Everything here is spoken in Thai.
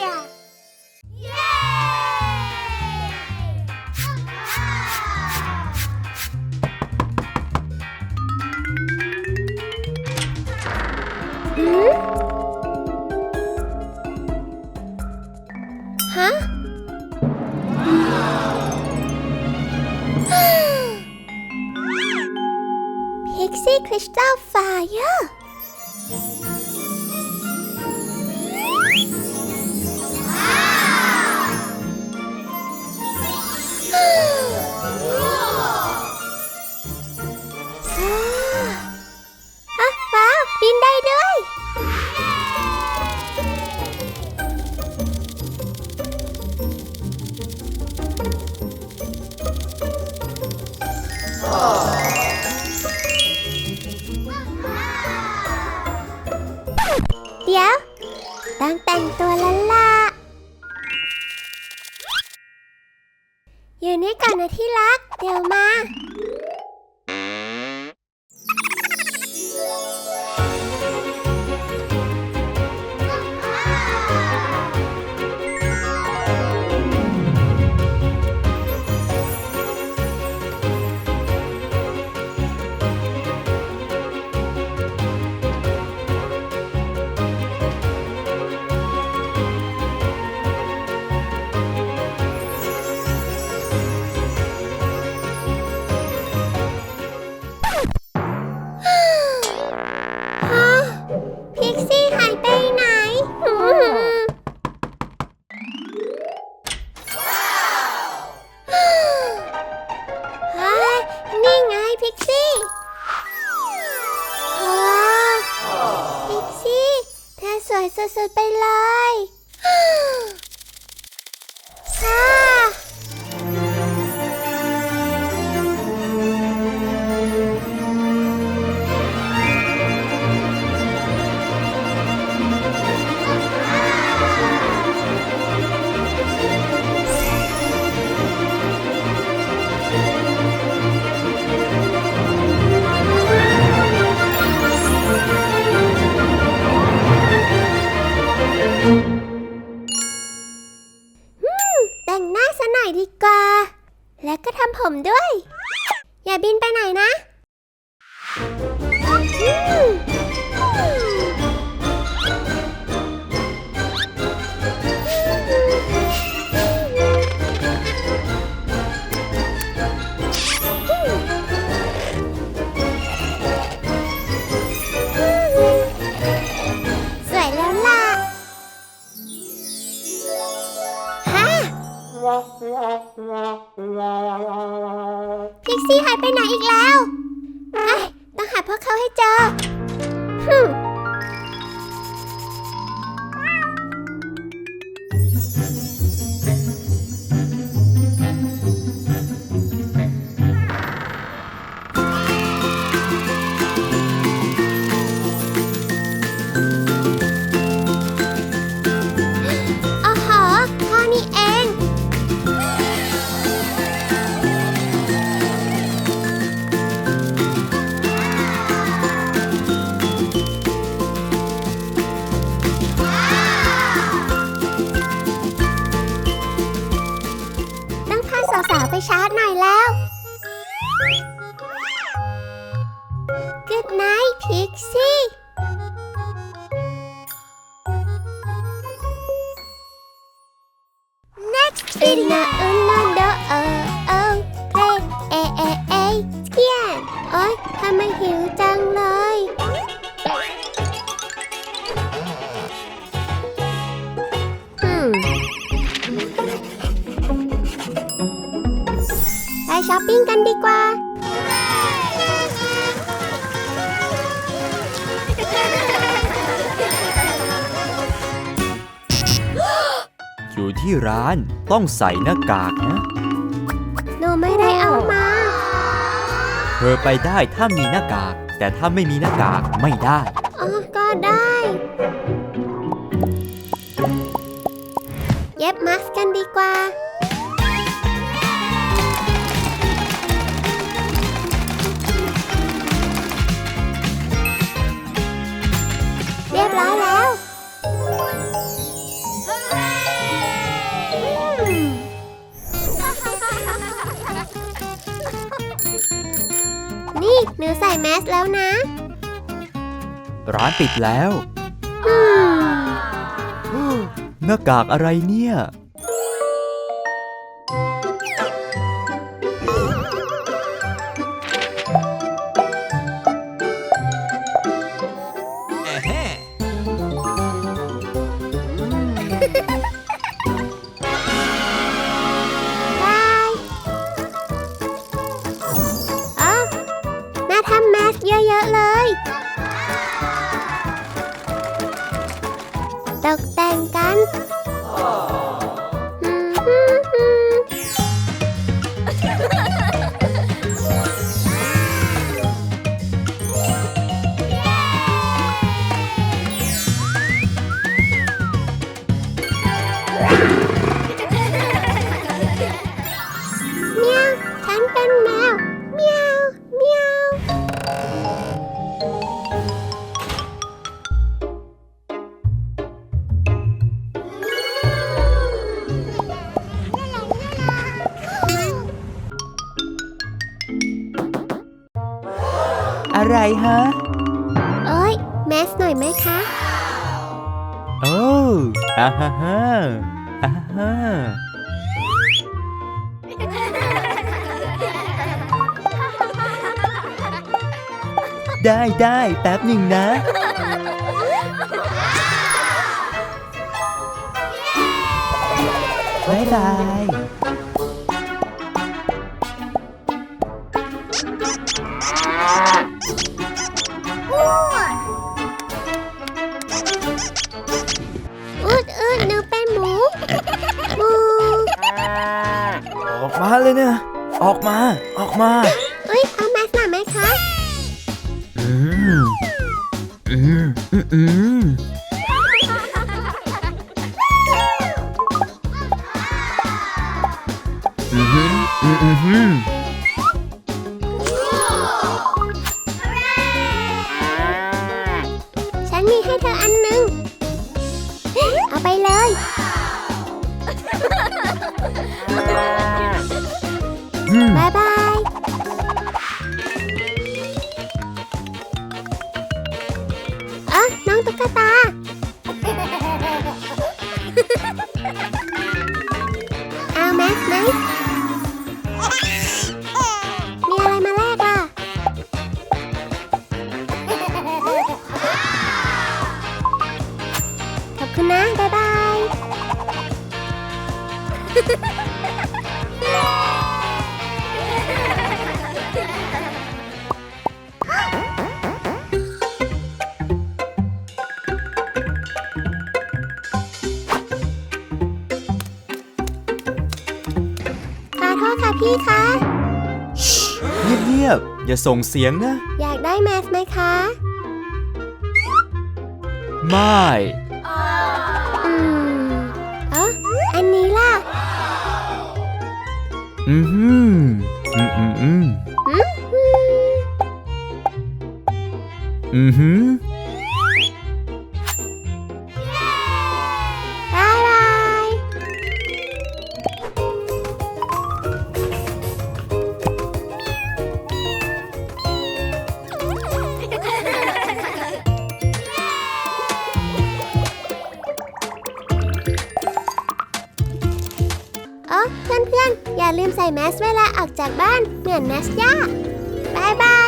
จ้ะเย้หืมฮ เลยฮ่า แล้วก็ทำผมด้วย อย่าบินไปไหนนะ ซี่หายไปไหนอีกแล้ว Next video uno do o o tre e e e เทียนโอ๊ยทำไมหิวจังเลย อืมไปช้อปปิ้งกันดีกว่า ที่ร้านต้องใส่หน้ากากนะ หนูไม่ได้เอามา เธอไปได้ถ้ามีหน้ากาก แต่ถ้าไม่มีหน้ากากไม่ได้ อ๋อ ก็ได้ เย็บมัสก์กันดีกว่า แมสแล้วนะ ร้านปิดแล้วอืมหน้ากากอะไรเนี่ยบ แต่ อะไรฮะ เอ้ย แมสหน่อยไหมคะ โอ้อ่าฮ่าฮ่าอ่าฮ่าได้ได้แป๊บหนึ่งนะ บ๊ายบายาเลยนะออกมา ออกมาเอ้ยเอาแมสหน่อยไหมคะอืมอืมอืมอืมอืมอืมอืมอืมฉันมีให้เธออันหนึ่งเอาไปเลยอืม บายบาย เอ๋อน้องตุ๊กตา เอาแมสไหมมี ยบๆ อย่าส่งเสียงนะ อยากได้แมสไหมคะ ไม่ อืมเอ๋ออันนี้ล่ะ อืมอืมอืมอืมอืมอืมอืมอืม อย่าลืมใส่แมสเวลาออกจากบ้านเหมือนแมสย่าบายบาย